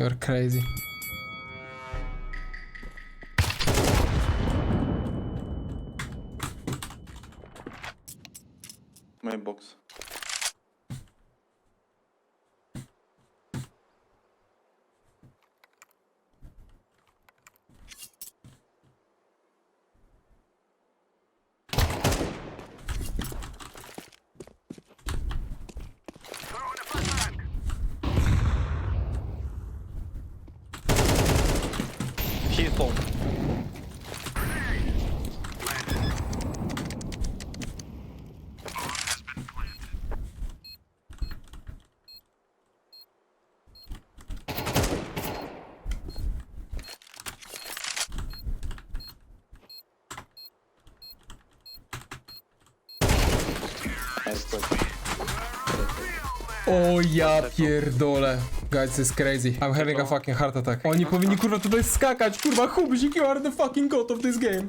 You're crazy. My box. O ja pierdolę. Guys, this is crazy. I'm having a fucking heart attack. Oni powinni kurwa tutaj skakać, kurwa Hubzik, you are the fucking god of this game.